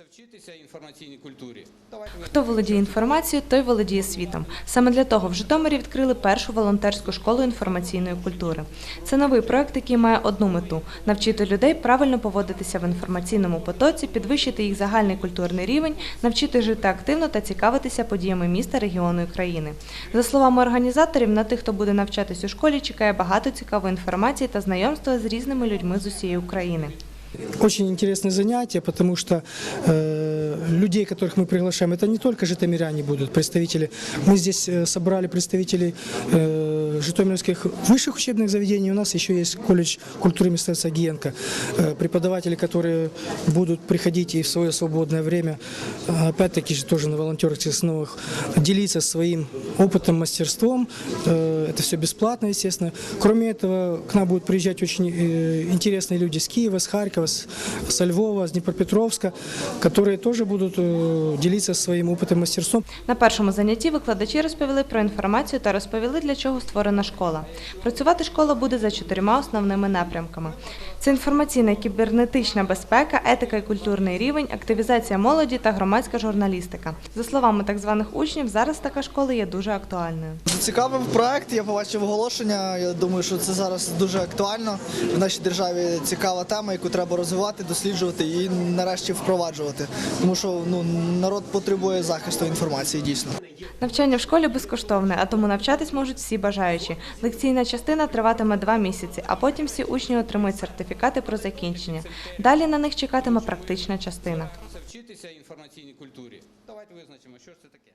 Це вчитися інформаційній культурі. Хто володіє інформацією, той володіє світом. Саме для того в Житомирі відкрили першу волонтерську школу інформаційної культури. Це новий проект, який має одну мету навчити людей правильно поводитися в інформаційному потоці, підвищити їх загальний культурний рівень, навчити жити активно та цікавитися подіями міста, регіону і країни. За словами організаторів, на тих, хто буде навчатись у школі, чекає багато цікавої інформації та знайомства з різними людьми з усієї України. Очень интересное занятие, потому что э, людей, которых мы приглашаем, это не только житомиряне будут, представители. Мы здесь э, собрали представителей э, житомирских высших учебных заведений. У нас еще есть колледж культуры и мастерства Гиенко. Э, преподаватели, которые будут приходить и в свое свободное время, э, опять-таки же тоже на волонтерских основах, делиться своим опытом, мастерством. Э, это все бесплатно, естественно. Кроме этого, к нам будут приезжать очень э, интересные люди с Киева, с Харькова, с, со Львова, с Днепропетровска, которые тоже будут э, делиться своим опытом, мастерством. На першому занятті викладачі розповіли про інформацію та розповіли, для чого створена школа. Працювати школа буде за чотирма основними напрямками: це інформаційна кібернетична безпека, етика і культурний рівень, активізація молоді та громадська журналістика. За словами так званих учнів, зараз така школа є дуже актуальною. Зацікавив проект, я побачив оголошення. Я думаю, що це зараз дуже актуально. В нашій державі цікава тема, яку треба розвивати, досліджувати і нарешті впроваджувати. Тому що ну народ потребує захисту інформації дійсно. Навчання в школі безкоштовне, а тому навчатись можуть всі бажаючі. Лекційна частина триватиме два місяці, а потім всі учні отримують сертифікати про закінчення. Далі на них чекатиме практична частина. Вчитися інформаційній культурі. Давайте визначимо, що ж це таке.